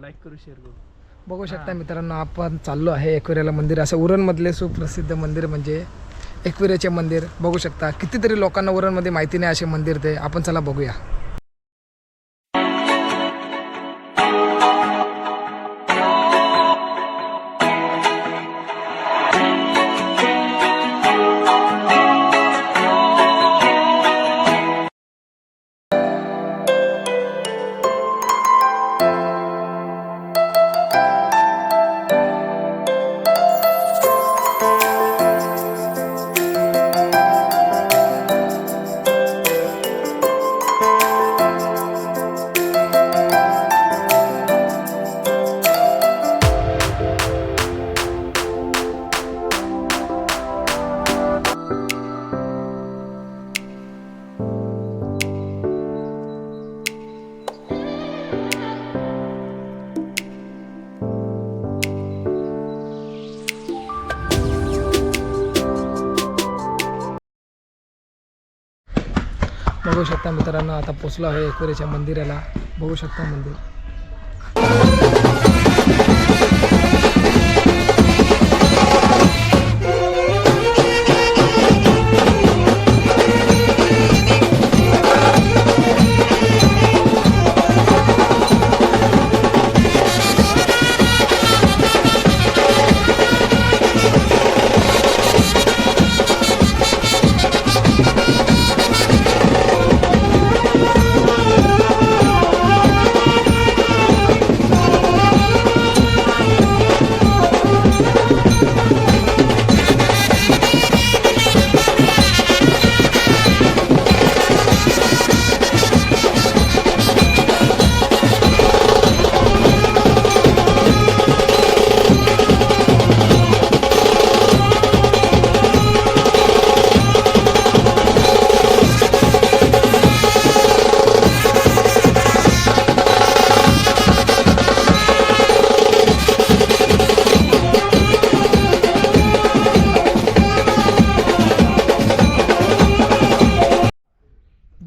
Like करू share करू. बघू शकता मित्रांनो आपण चाललो आहे एकविऱ्याला मंदिर. असं उरणमधले सुप्रसिद्ध मंदिर म्हणजे एकविऱ्याचे मंदिर. बघू शकता कितीतरी लोकांना उरणमध्ये माहिती नाही असे मंदिर ते. आपण चला बघूया. बघू शकता मित्रांनो आता पोचलो आहे एकविऱ्याच्या मंदिराला. बघू शकता मंदिर.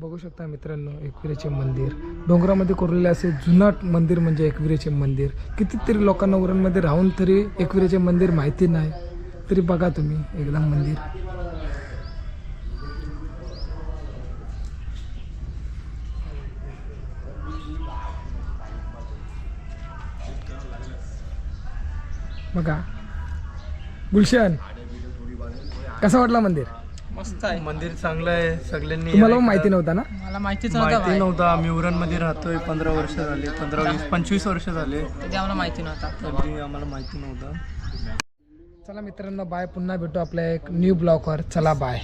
बघू शकता मित्रांनो एकविरेचे मंदिर. डोंगरामध्ये कोरलेले असे जुनाट मंदिर म्हणजे एकविरेचे मंदिर. कितीतरी लोकांना उरणमध्ये राहून तरी एकविरेचे मंदिर माहिती नाही. तरी बघा तुम्ही एकदा मंदिर. बघा. गुलशन कसं वाटलं मंदिर? मस्त आहे. मंदिर चांगलं आहे सगळ्यांनी तुम्हाला माहिती नव्हतं ना? मला माहितीच माहिती नव्हतं आम्ही उरणमध्ये राहतोय पंधरा वर्ष झाले पंधरा वीस पंचवीस वर्ष झाले. आम्हाला माहिती नव्हता. कधी आम्हाला माहिती नव्हतं. चला मित्रांनो बाय. पुन्हा भेटू आपल्या एक न्यू ब्लॉगवर चला बाय.